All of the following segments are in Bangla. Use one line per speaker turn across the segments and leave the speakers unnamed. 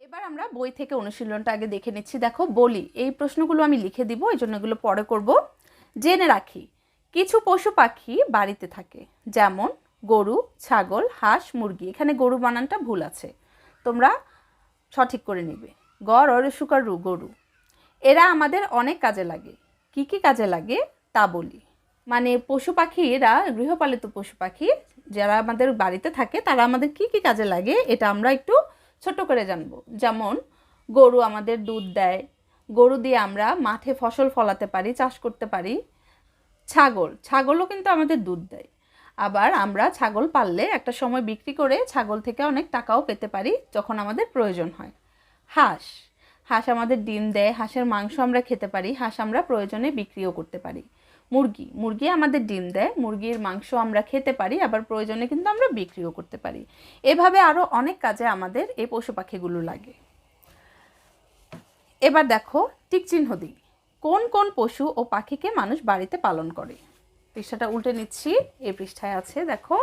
এবার আমরা বই থেকে অনুশীলনটা আগে দেখে নিচ্ছি। দেখো, বলি, এই প্রশ্নগুলো আমি লিখে দিব এই জন্য এগুলো পরে করব। জেনে রাখি, কিছু পশু পাখি বাড়িতে থাকে, যেমন গরু, ছাগল, হাঁস, মুরগি। এখানে গরু বানানটা ভুল আছে। তোমরা সঠিক করে নিবে। গড় অরসুকার রু, গরু। এরা আমাদের অনেক কাজে লাগে। কি কি কাজে লাগে? তা বলি। মানে পশু পাখি এরা গৃহপালিত পশু পাখি, যারা আমাদের বাড়িতে থাকে, তারা আমাদের কি কি কাজে লাগে? এটা আমরা একটু ছোট করে জানব। যেমন, গরু আমাদের দুধ দেয়, গরু দিয়ে আমরা মাঠে ফসল ফলাতে পারি, চাষ করতে পারি। ছাগল, ছাগলও কিন্তু আমাদের দুধ দেয়। আবার আমরা ছাগল পাললে একটা সময় বিক্রি করে ছাগল থেকে অনেক টাকাও পেতে পারি যখন আমাদের প্রয়োজন হয়। হাঁস হাঁস আমাদের ডিম দেয়, হাঁসের মাংস আমরা খেতে পারি, হাঁস আমরা প্রয়োজনে বিক্রিও করতে পারি। মুরগি মুরগি আমাদের ডিম দেয়, মুরগির মাংস আমরা খেতে পারি, আবার প্রয়োজনে কিন্তু আমরা বিক্রিও করতে পারি। এভাবে আরও অনেক কাজে আমাদের এই পশু পাখিগুলো লাগে। এবার দেখো টিক চিহ্ন দিই। কোন কোন পশু ও পাখিকে মানুষ বাড়িতে পালন করে? পৃষ্ঠাটা উল্টে নিচ্ছি, এই পৃষ্ঠায় আছে, দেখো।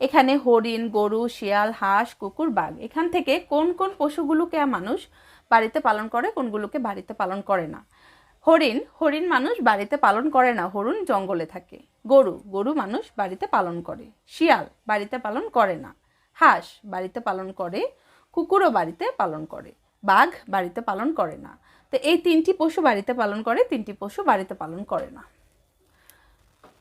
এখানে হরিণ, গরু, শিয়াল, হাঁস, কুকুর, বাঘ। এখান থেকে কোন কোন পশুগুলোকে মানুষ বাড়িতে পালন করে, কোনগুলোকে বাড়িতে পালন করে না? হরিণ হরিণ মানুষ বাড়িতে পালন করে না, হরিণ জঙ্গলে থাকে। গরু গরু মানুষ বাড়িতে পালন করে। শিয়াল বাড়িতে পালন করে না। হাঁস বাড়িতে পালন করে, কুকুরও বাড়িতে পালন করে। বাঘ বাড়িতে পালন করে না। তো এই তিনটি পশু বাড়িতে পালন করে, তিনটি পশু বাড়িতে পালন করে না।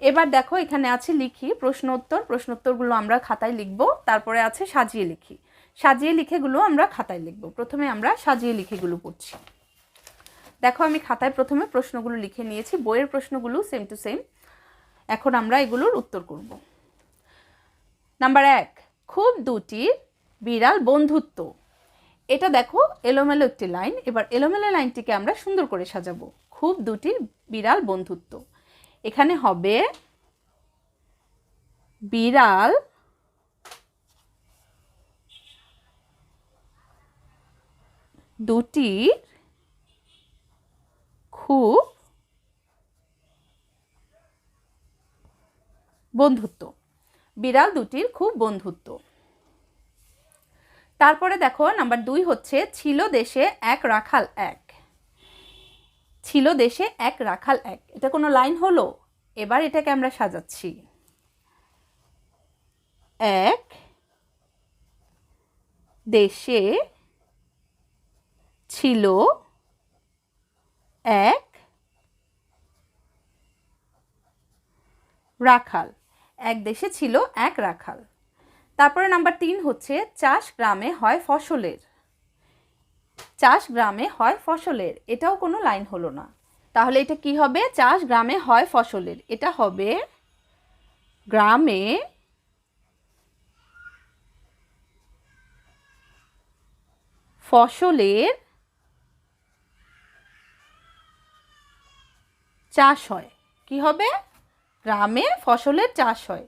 এবার দেখো, এখানে আছে লিখি প্রশ্ন উত্তর প্রশ্ন উত্তরগুলো আমরা খাতায় লিখব, তারপরে আছে সাজিয়ে লিখি। সাজিয়ে লিখেগুলো আমরা খাতায় লিখব। প্রথমে আমরা সাজিয়ে লিখেগুলো পড়ছি। দেখো আমি খাতায় প্রথমে প্রশ্নগুলো লিখে নিয়েছি, বইয়ের প্রশ্নগুলো সেম টু সেম এখন আমরা এগুলোর উত্তর করব। নাম্বার এক, খুব দুটি বিড়াল বন্ধুত্ব। এটা দেখো এলোমেলো একটি লাইন, এবার এলোমেলো লাইনটিকে আমরা সুন্দর করে সাজাবো। খুব দুটি বিড়াল বন্ধুত্ব। এখানে হবে বিড়াল দুটি খুব বন্ধুত্ব। বিড়াল দুটির খুব বন্ধুত্ব। তারপরে দেখো নাম্বার দুই হচ্ছে, ছিল দেশে এক, রাখাল এক। ছিল দেশে এক, রাখাল এক। এটা কোনো লাইন হলো? এবার এটাকে আমরা সাজাচ্ছি। এক, দেশে ছিল এক, রাখাল। এক দেশে ছিল এক রাখাল। তারপরে নাম্বার তিন হচ্ছে চাষ গ্রামে হয় ফসলের। চাষ গ্রামে হয় ফসলের। এটাও কোনো লাইন হলো না। তাহলে এটা কি হবে? চাষ গ্রামে হয় ফসলের। এটা হবে গ্রামে ফসলের চাষ হয়। কি হবে? গ্রামে ফসলের চাষ হয়।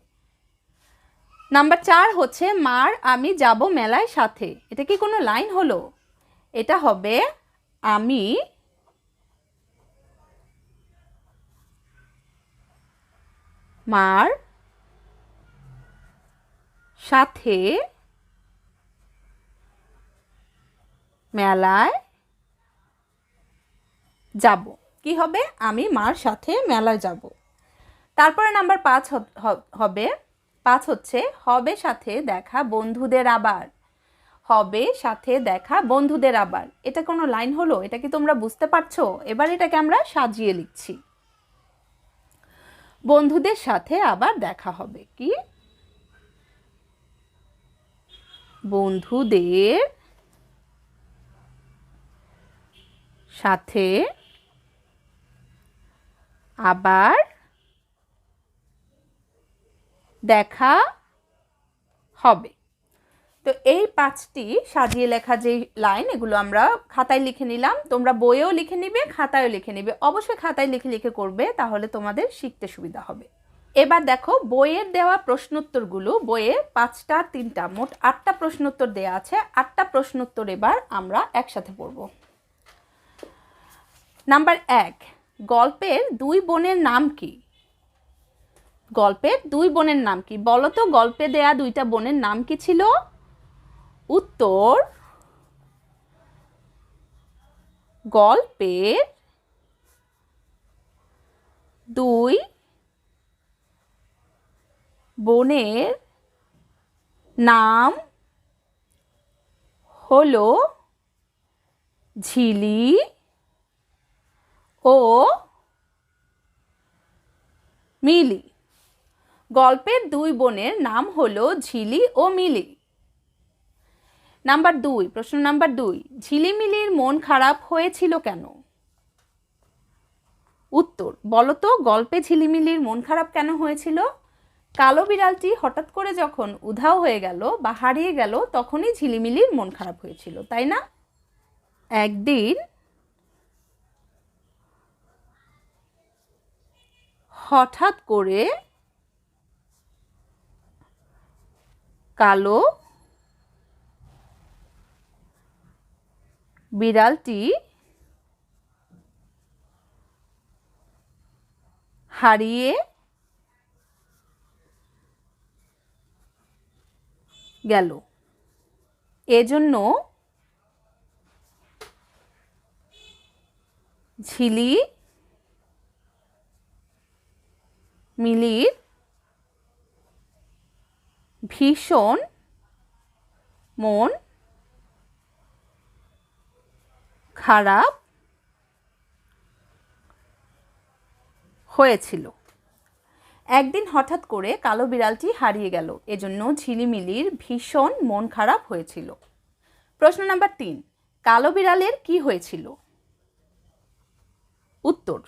নাম্বার চার হচ্ছে, মার আমি যাব মেলায় সাথে। এটা কি কোনো লাইন হলো? এটা হবে, আমি মার সাথে মেলায় যাব। কি হবে? আমি মার সাথে মেলায় যাব। তারপরে নাম্বার পাঁচ হবে। পাঁচ হচ্ছে, হবে সাথে দেখা বন্ধুদের আবার। হবে সাথে দেখা বন্ধুদের আবার। এটা কোনো লাইন হলো? এটা কি তোমরা বুঝতে পারছ? এবার এটাকে আমরা সাজিয়ে লিখছি। বন্ধুদের সাথে আবার দেখা হবে। কি? বন্ধুদের সাথে আবার দেখা হবে। তো এই পাঁচটি সাজিয়ে লেখা যে লাইন, এগুলো আমরা খাতায় লিখে নিলাম। তোমরা বইয়েও লিখে নিবে, খাতায়ও লিখে নিবে। অবশ্যই খাতায় লিখে লিখে করবে, তাহলে তোমাদের শিখতে সুবিধা হবে। এবার দেখো, বইয়ের দেওয়া প্রশ্নোত্তরগুলো, বইয়ে পাঁচটা, তিনটা, মোট আটটা প্রশ্নোত্তর দেওয়া আছে। আটটা প্রশ্নোত্তর এবার আমরা একসাথে পড়ব। নাম্বার এক গল্পের দুই বোনের নাম কি? গল্পের দুই বোনের নাম কি? বলো তো, গল্পে দেয়া দুইটা বোনের নাম কি ছিল? উত্তর, গল্পের দুই বোনের নাম হলো ঝিলি ও মিলি। গল্পের দুই বোনের নাম হলো ঝিলি ও মিলি। নাম্বার দুই, প্রশ্ন নাম্বার দুই ঝিলিমিলির মন খারাপ হয়েছিল কেন? উত্তর, বলতো গল্পে ঝিলিমিলির মন খারাপ কেন হয়েছিল? কালো বিড়ালটি হঠাৎ করে যখন উধাও হয়ে গেল বা হারিয়ে গেল, তখনই ঝিলিমিলির মন খারাপ হয়েছিল, তাই না? একদিন হঠাৎ করে কালো বিড়ালটি হারিয়ে গেল। এজন্য ঝিলি মিলির ভীষণ মন খারাপ হয়েছিল। একদিন হঠাৎ করে কালো বিড়ালটি হারিয়ে গেল, এজন্য ঝিলিমিলির ভীষণ মন খারাপ হয়েছিল। প্রশ্ন নাম্বার তিন, কালো বিড়ালের কি হয়েছিল? উত্তর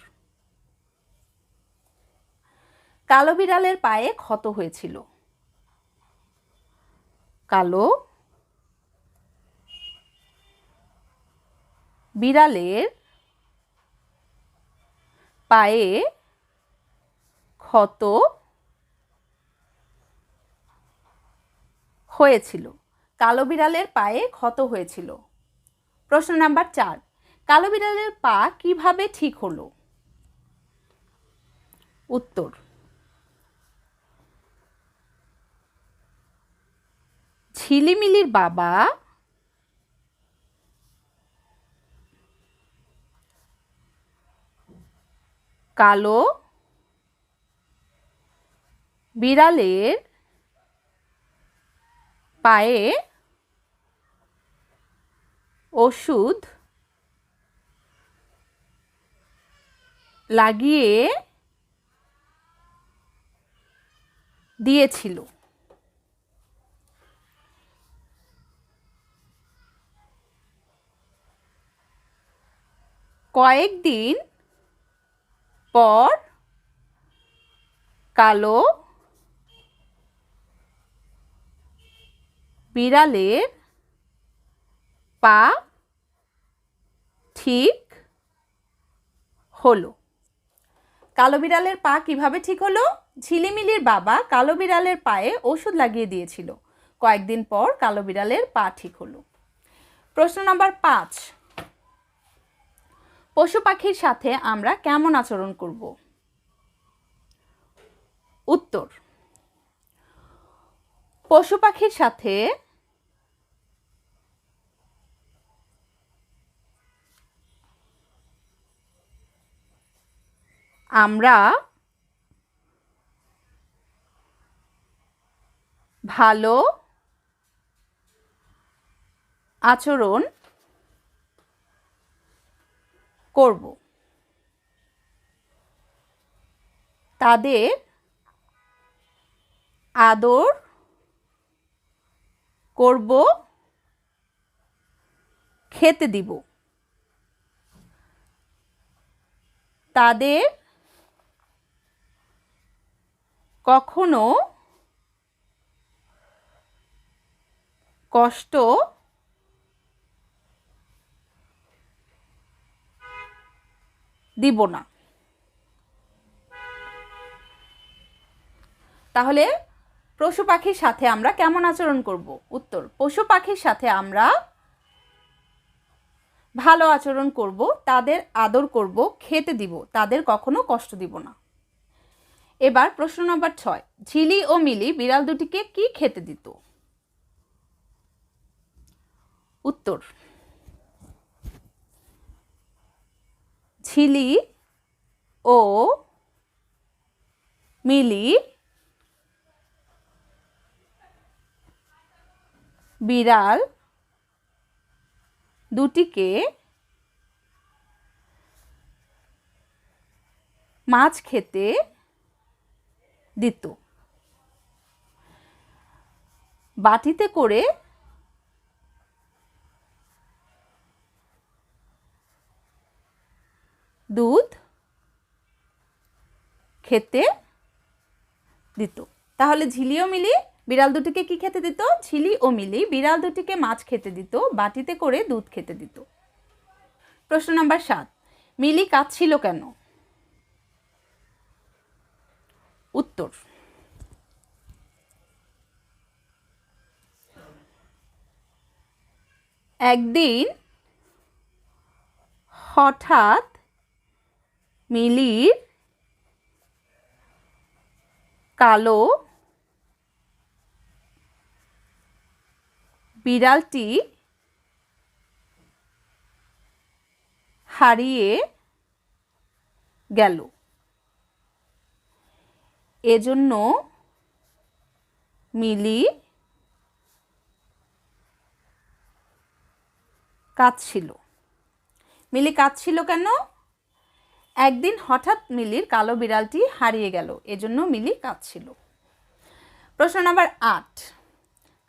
কালো বিড়ালের পায়ে ক্ষত হয়েছিল। কালো বিড়ালের পায়ে ক্ষত হয়েছিল। কালো বিড়ালের পায়ে ক্ষত হয়েছিল। প্রশ্ন নাম্বার চার, কালো বিড়ালের পা কীভাবে ঠিক হলো? উত্তর ঝিলিমিলির বাবা কালো বিড়ালের পায়ে ওষুধ লাগিয়ে দিয়েছিল। কয়েকদিন পর কালো বিড়ালের পা ঠিক হলো। কালো বিড়ালের পা কীভাবে ঠিক হলো? ঝিলিমিলির বাবা কালো বিড়ালের পায়ে ওষুধ লাগিয়ে দিয়েছিল। কয়েকদিন পর কালো বিড়ালের পা ঠিক হলো। প্রশ্ন নাম্বার পাঁচ পশু পাখির সাথে আমরা কেমন আচরণ করব? উত্তর পশু পাখির সাথে আমরা ভালো আচরণ করব। তাদের আদর করব খেতে দিব। তাদের কখনো কষ্ট দিব না। তাহলে পশু পাখির সাথে আমরা কেমন আচরণ করব? উত্তর, পশু পাখির সাথে আমরা ভালো আচরণ করব, তাদের আদর করব, খেতে দিব, তাদের কখনো কষ্ট দিব না। এবার প্রশ্ন নম্বর ছয়, ঝিলি ও মিলি বিড়াল দুটিকে কি খেতে দিত? উত্তর ছিলি ও মিলি বিড়াল দুটিকে মাছ খেতে দিত। বাটিতে করে দুধ খেতে দিত। তাহলে ঝিলি ও মিলি, বিড়াল দুটিকে কি খেতে দিত? ঝিলি ও মিলি বিড়াল দুটিকে মাছ খেতে দিত, বাটিতে করে দুধ খেতে দিত। প্রশ্ন নাম্বার সাত, মিলি কাঁদছিল কেন? উত্তর, একদিন হঠাৎ মিলির কালো বিড়ালটি হারিয়ে গেল। এজন্য মিলি কাঁদছিল। মিলি কাঁদছিল কেন? একদিন হঠাৎ মিলির কালো বিড়ালটি হারিয়ে গেল, এজন্য মিলি কাঁদছিল। প্রশ্ন নাম্বার আট,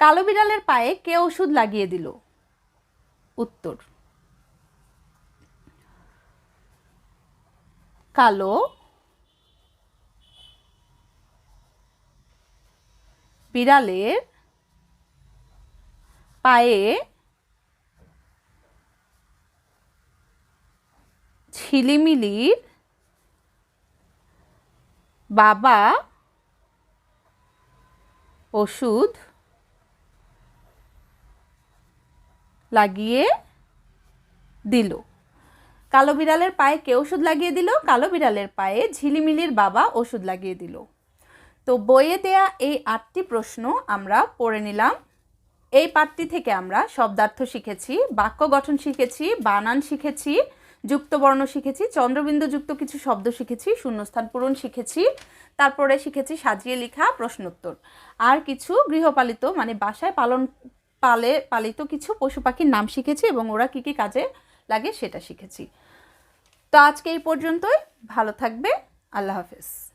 কালো বিড়ালের পায়ে কে ওষুধ লাগিয়ে দিল? উত্তর, কালো, বিড়ালের পায়ে ঝিলিমিলির বাবা ওষুধ লাগিয়ে দিল। কালো বিড়ালের পায়ে কে ওষুধ লাগিয়ে দিল? কালো বিড়ালের পায়ে ঝিলিমিলির বাবা ওষুধ লাগিয়ে দিল। তো বইয়ে দেয়া এই আটটি প্রশ্ন আমরা পড়ে নিলাম। এই পাঠটি থেকে আমরা শব্দার্থ শিখেছি, বাক্য গঠন শিখেছি, বানান শিখেছি যুক্তবর্ণ শিখেছি, চন্দ্রবিন্দু যুক্ত কিছু শব্দ শিখেছি, শূন্যস্থান পূরণ শিখেছি, তারপরে শিখেছি সাজিয়ে লেখা প্রশ্নোত্তর। আর কিছু গৃহপালিত মানে বাসায় পালন, পালে, পালিত কিছু পশু পাখির নাম শিখেছি এবং ওরা কী কী কাজে লাগে সেটা শিখেছি। তো আজকে এই পর্যন্তই, ভালো থাকবে, আল্লাহ হাফেজ।